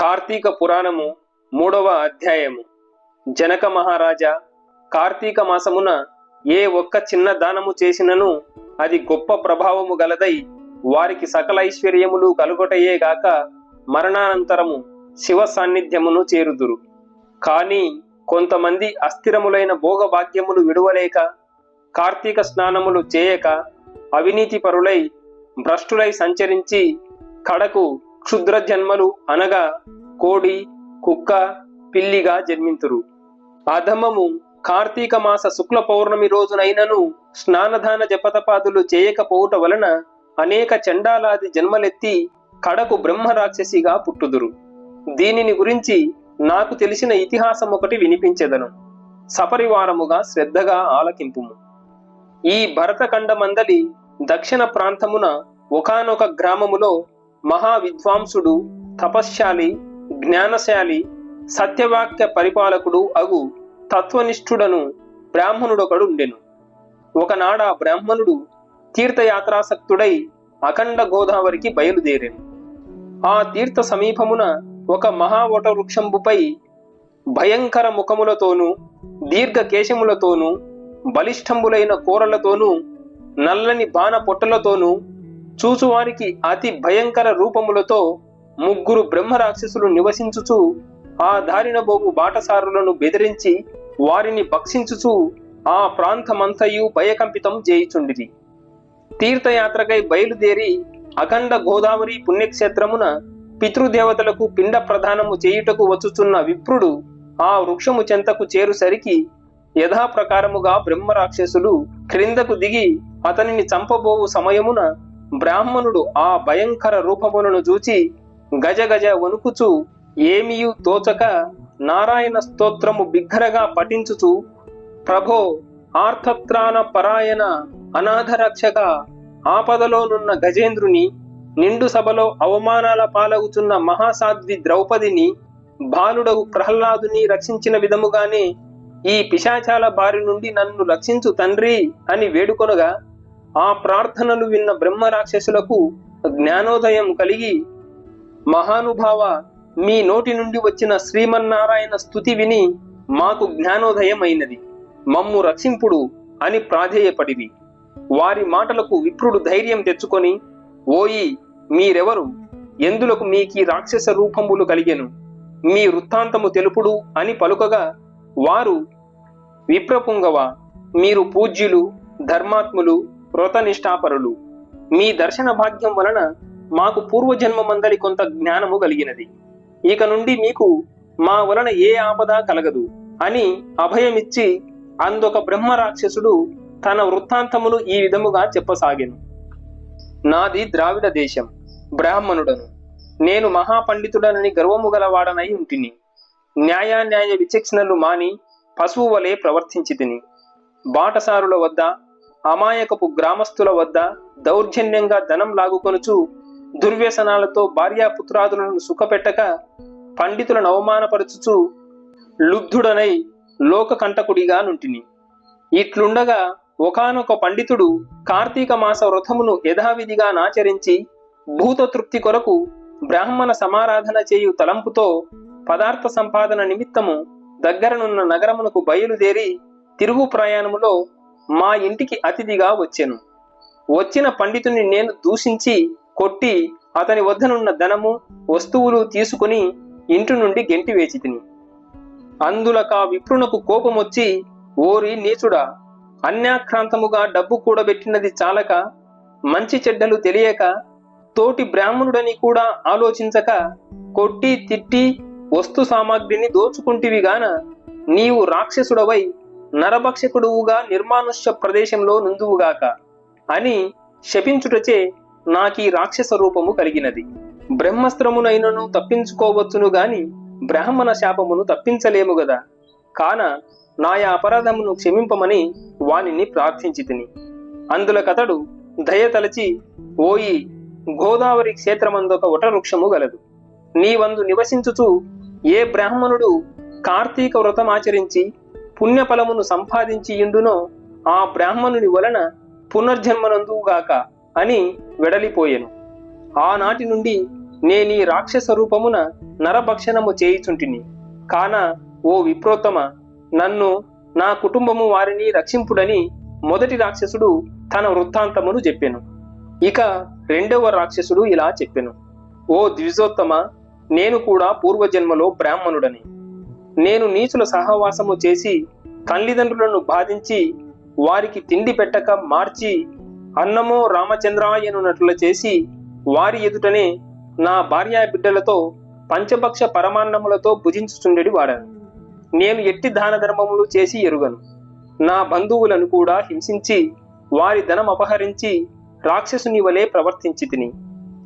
కార్తీక పురాణము మూడవ అధ్యాయము. జనక మహారాజా కార్తీక మాసమున ఏ ఒక్క చిన్న దానము చేసినను అది గొప్ప ప్రభావము గలదై వారికి సకల ఐశ్వర్యములు కలుగొటయే గాక మరణానంతరము శివ సాన్నిధ్యమును చేరుదురు. కానీ కొంతమంది అస్థిరములైన భోగభాగ్యములు విడువలేక కార్తీక స్నానములు చేయక అవినీతి పరులై భ్రష్టులై సంచరించి కడకు క్షుద్ర జన్మలు అనగా కోడి కుక్క పిల్లిగా జన్మింతురు. అధమము కార్తీక మాస శుక్ల పౌర్ణమి రోజునైనను స్నానదాన జపతపాదులు చేయకపోవుట వలన అనేక చండాలాది జన్మలెత్తి కడకు బ్రహ్మరాక్షసిగా పుట్టుదురు. దీనిని గురించి నాకు తెలిసిన ఇతిహాసం ఒకటి వినిపించెదను. సపరివారముగా శ్రద్ధగా ఆలకింపుము. ఈ భరతఖండమందలి దక్షిణ ప్రాంతమున ఒకానొక గ్రామములో మహా విద్వాంసుడు తపశ్శాలి జ్ఞానశాలి సత్యవాక్య పరిపాలకుడు అగు తత్వనిష్ఠుడను బ్రాహ్మణుడొకడు ఉండెను. ఒకనాడ బ్రాహ్మణుడు తీర్థయాత్రాసక్తుడై అఖండ గోదావరికి బయలుదేరాను. ఆ తీర్థ సమీపమున ఒక మహావట వృక్షంబుపై భయంకర ముఖములతోనూ దీర్ఘ కేశములతోనూ బలిష్టంబులైన కూరలతోనూ నల్లని బాణ పొట్టలతోనూ చూచువారికి అతి భయంకర రూపములతో ముగ్గురు బ్రహ్మ రాక్షసులు నివసించుచు ఆ దారిన బోగు బాటసారులను బెదిరించి వారిని భక్షించుచు ఆ ప్రాంతమంతయు భయకంపితం చేయుచుండిరి. తీర్థయాత్రకై బయలుదేరి అఖండ గోదావరి పుణ్యక్షేత్రమున పితృదేవతలకు పిండ ప్రదానము చేయుటకు వచ్చుచున్న విప్రుడు ఆ వృక్షము చెంతకు చేరుసరికి యథాప్రకారముగా బ్రహ్మ రాక్షసులు క్రిందకు దిగి అతనిని చంపబోవు సమయమున బ్రాహ్మణుడు ఆ భయంకర రూపములను చూచి గజ గజ వణుకుచు ఏమియు తోచక నారాయణ స్తోత్రము బిగ్గరగా పఠించుచు ప్రభో ఆర్తత్రాణ పరాయణ అనాథ రక్షక ఆపదలోనున్న గజేంద్రుని నిండు సభలో అవమానాల పాలగుచున్న మహాసాధ్వి ద్రౌపదిని బాలుడవు ప్రహ్లాదుని రక్షించిన విధముగానే ఈ పిశాచాల బారి నుండి నన్ను రక్షించు తండ్రి అని వేడుకొనగా ఆ ప్రార్థనలు విన్న బ్రహ్మ రాక్షసులకు జ్ఞానోదయం కలిగి మహానుభావ మీ నోటి నుండి వచ్చిన శ్రీమన్నారాయణ స్తుతి విని మాకు జ్ఞానోదయం అయినది మమ్ము రక్షింపుడు అని ప్రాధేయపడివి వారి మాటలకు విప్రుడు ధైర్యం తెచ్చుకొని ఓయి మీరెవరు? ఎందులకు మీకీ రాక్షస రూపములు కలిగెను? మీ వృత్తాంతము తెలుపుడు అని పలుకగా వారు విప్రపుంగవ? మీరు పూజ్యులు ధర్మాత్ములు వ్రతనిష్ఠాపరులు. మీ దర్శన భాగ్యం వలన మాకు పూర్వజన్మమందరి కొంత జ్ఞానము కలిగినది. ఇక నుండి మీకు మా వలన ఏ ఆపద కలగదు అని అభయమిచ్చి అందొక బ్రహ్మ రాక్షసుడు తన వృత్తాంతమును ఈ విధముగా చెప్పసాగాను. నాది ద్రావిడ దేశం బ్రాహ్మణుడను. నేను మహాపండితుడనని గర్వము గలవాడనై ఉంటిని. న్యాయాన్యాయ విచక్షణలు మాని పశువు వలె ప్రవర్తించి తిని బాటసారుల వద్ద అమాయకపు గ్రామస్తుల వద్ద దౌర్జన్యంగా ధనం లాగుకొనుచు దుర్వ్యసనాలతో భార్యాపుత్రాదులను సుఖపెట్టక పండితులను అవమానపరచుచు లుబ్ధుడనై లోకకంటకుడిగా నుంటిని. ఇట్లుండగా ఒకానొక పండితుడు కార్తీక మాస వ్రతమును యథావిధిగా నాచరించి భూత తృప్తి కొరకు బ్రాహ్మణ సమారాధన చేయు తలంపుతో పదార్థ సంపాదన నిమిత్తము దగ్గరనున్న నగరమునకు బయలుదేరి తిరుగు ప్రయాణములో మా ఇంటికి అతిథిగా వచ్చాను. వచ్చిన పండితుని నేను దూషించి కొట్టి అతని వద్దనున్న ధనము వస్తువులు తీసుకుని ఇంటి నుండి గెంటి వేచి తిని అందులక విప్రునకు కోపమొచ్చి ఓరి నీచుడా అన్యాక్రాంతముగా డబ్బు కూడబెట్టినది చాలక మంచి చెడ్డలు తెలియక తోటి బ్రాహ్మణుడని కూడా ఆలోచించక కొట్టి తిట్టి వస్తు సామాగ్రిని దోచుకుంటివి గాన నీవు రాక్షసుడవై నరభక్షకుడువుగా నిర్మానుష్య ప్రదేశంలో నుందువుగాక అని శపించుటచే నాకీ రాక్షస రూపము కలిగినది. బ్రహ్మస్త్రమునైనను తప్పించుకోవచ్చును గాని బ్రాహ్మణ శాపమును తప్పించలేము గదా. కాన నాయా అపరాధమును క్షమింపమని వానిని ప్రార్థించి తిని అందులకతడు దయతలచి ఓయి గోదావరి క్షేత్రమందొక వటవృక్షము గలదు. నీవందు నివసించుచు ఏ బ్రాహ్మణుడు కార్తీక వ్రతమాచరించి పుణ్యఫలమును సంపాదించి ఇండునో ఆ బ్రాహ్మణుని వలన పునర్జన్మనందుగాక అని వెడలిపోయెను. ఆనాటి నుండి నేనీ రాక్షస రూపమున నరభక్షణము చేయుచుంటిని. కాన ఓ విప్రోత్తమ నన్ను నా కుటుంబము వారిని రక్షింపుడని మొదటి రాక్షసుడు తన వృత్తాంతమును చెప్పెను. ఇక రెండవ రాక్షసుడు ఇలా చెప్పెను. ఓ ద్విజోత్తమ నేను కూడా పూర్వజన్మలో బ్రాహ్మణుడని. నేను నీచుల సహవాసము చేసి తల్లిదండ్రులను బాధించి వారికి తిండి పెట్టక మార్చి అన్నమో రామచంద్రాయనున్నట్లు చేసి వారి ఎదుటనే నా భార్యా బిడ్డలతో పంచభక్ష పరమాన్నములతో భుజించుచుండెడి వాడాను. నేను ఎట్టి దాన ధర్మములు చేసి ఎరుగను. నా బంధువులను కూడా హింసించి వారి ధనం అపహరించి రాక్షసుని వలె ప్రవర్తించి తిని.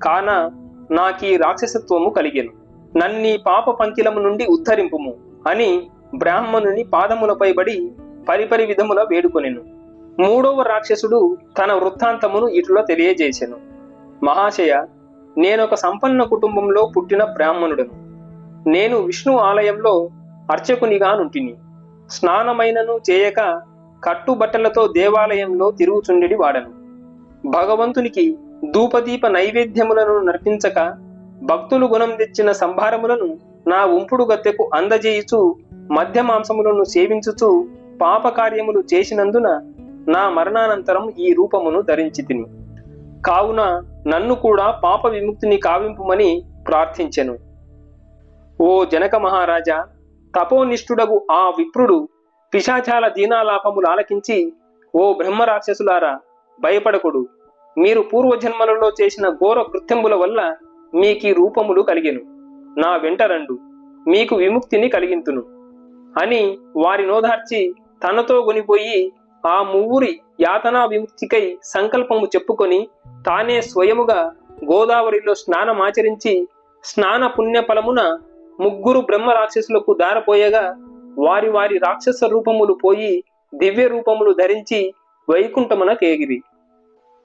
కాన నాకీ రాక్షసత్వము కలిగెను. నన్నీ పాప పంకిలము నుండి ఉద్ధరింపుము. అని బ్రాహ్మణుని పాదములపై బడి పరిపరి విధముల వేడుకొనెను. మూడవ రాక్షసుడు తన వృత్తాంతమును ఇటులో తెలియజేసెను. మహాశయ నేనొక సంపన్న కుటుంబంలో పుట్టిన బ్రాహ్మణుడను. నేను విష్ణు ఆలయంలో అర్చకునిగా నుంటిని. స్నానమైనను చేయక కట్టుబట్టలతో దేవాలయంలో తిరుగుచుండెడి వాడను. భగవంతునికి ధూపదీప నైవేద్యములను నర్పించక భక్తులు గుణం తెచ్చిన సంభారములను నా ఉంపుడు గత్తెకు అందజేయుచు మధ్య మాంసములను సేవించుచు పాపకార్యములు చేసినందున నా మరణానంతరం ఈ రూపమును ధరించి తిని. కావున నన్ను కూడా పాప విముక్తిని కావింపుమని ప్రార్థించెను. ఓ జనక మహారాజా తపోనిష్ఠుడగు ఆ విప్రుడు పిశాచాల దీనాలాపములు ఆలకించి ఓ బ్రహ్మరాక్షసులారా భయపడకుడు. మీరు పూర్వజన్మలలో చేసిన ఘోర కృత్యముల వల్ల మీకీ రూపములు కలిగెను. నా వెంట రండు. మీకు విముక్తిని కలిగింతును. అని వారి నోదార్చి తనతో కొనిపోయి ఆ మువ్వురి యాతనా విముక్తికై సంకల్పము చెప్పుకొని తానే స్వయముగా గోదావరిలో స్నానమాచరించి స్నాన పుణ్యఫలమున ముగ్గురు బ్రహ్మ రాక్షసులకు దారపోయగా వారి వారి రాక్షస రూపములు పోయి దివ్య రూపములు ధరించి వైకుంఠమున కేగిరి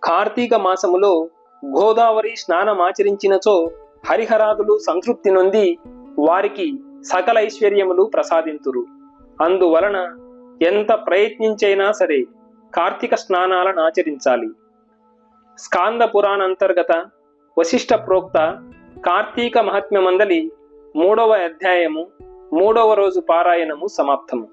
కార్తీక మాసములో గోదావరి స్నానమాచరించినచో హరిహరాదులు సంతృప్తి నొంది వారికి సకల ఐశ్వర్యములు ప్రసాదింతురు. అందువలన ఎంత ప్రయత్నించైనా సరే కార్తీక స్నానాలను ఆచరించాలి. స్కాంద పురాణ అంతర్గత వశిష్ట ప్రోక్త కార్తీక మహాత్మ్యమందలి మూడవ అధ్యాయము మూడవ రోజు పారాయణము సమాప్తము.